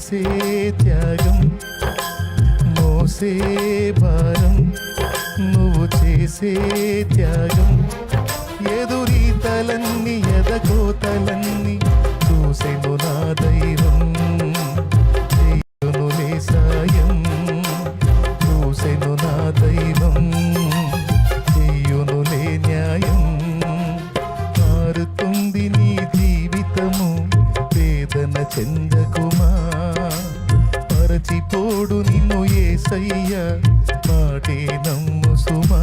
చేసే త్యాగం మోసే భారం నువ్వు చేసే త్యాగం ఎదురీతలన్నీ ఎదగోతలన్నీ నిన్ను ఏసయ్య పాటే నమ్ము సుమా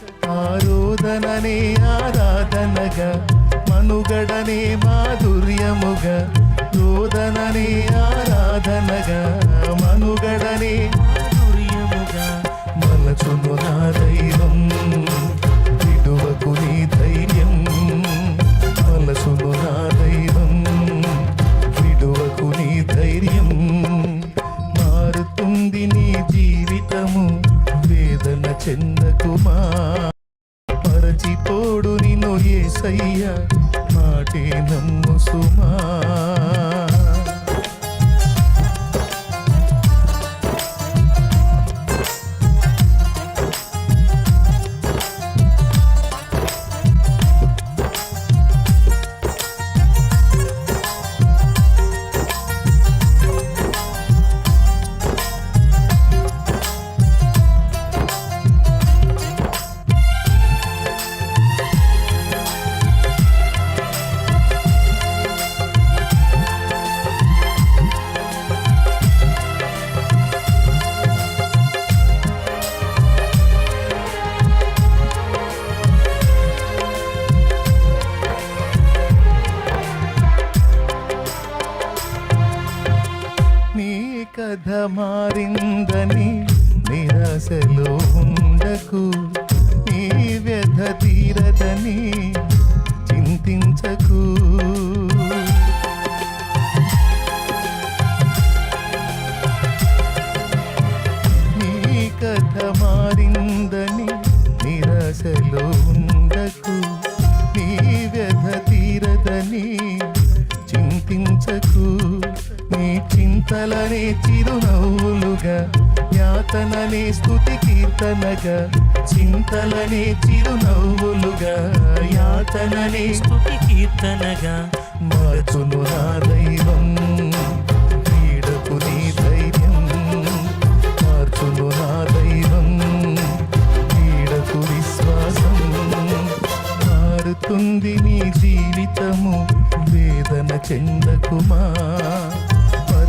ఆరోదననే ఆరాధనగా మనుగడనే మాధుర్యముగా రోదననే ఆరాధనగా మనుగడనే మాధుర్యముగా. మలచును నా దైవం విడువకు నీ ధైర్యం. మలసును నా దైవం విడువకు నీ ధైర్యం. మారుతుంది నీ జీవితము వేదన చెందకుమా ఏసయ్య మాటే నమ్ము సుమా కథ మారిందని నిరాశలో ఉండకు. నీ వ్యధ తీరదని కీర్తననే స్థుతి కీర్తనగా చింతలనే చిరునవ్వులుగా యాతననే స్థుతి కీర్తనగా మార్చును నా దైవం క్రీడకు నీ ధైర్యం మార్చును నా దైవం క్రీడకు విశ్వాసం. మారుతుంది నీ జీవితము వేదన చెందకుమా?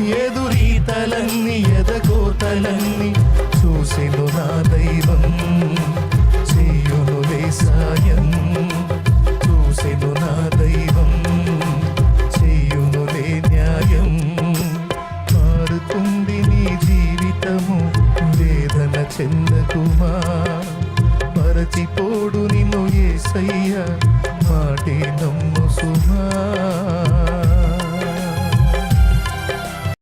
ఎదురీతలన్నీ ఎదగోతలన్నీ చూసెను నా దైవం చేయునులే సాయం. చూసెను నా దైవం చేయునులే న్యాయం. మారుతుంది నీ జీవితము వేదన చెందకుమా? మరచిపోడు నిన్ను ఏసయ్య మాటే నమ్ము సుమా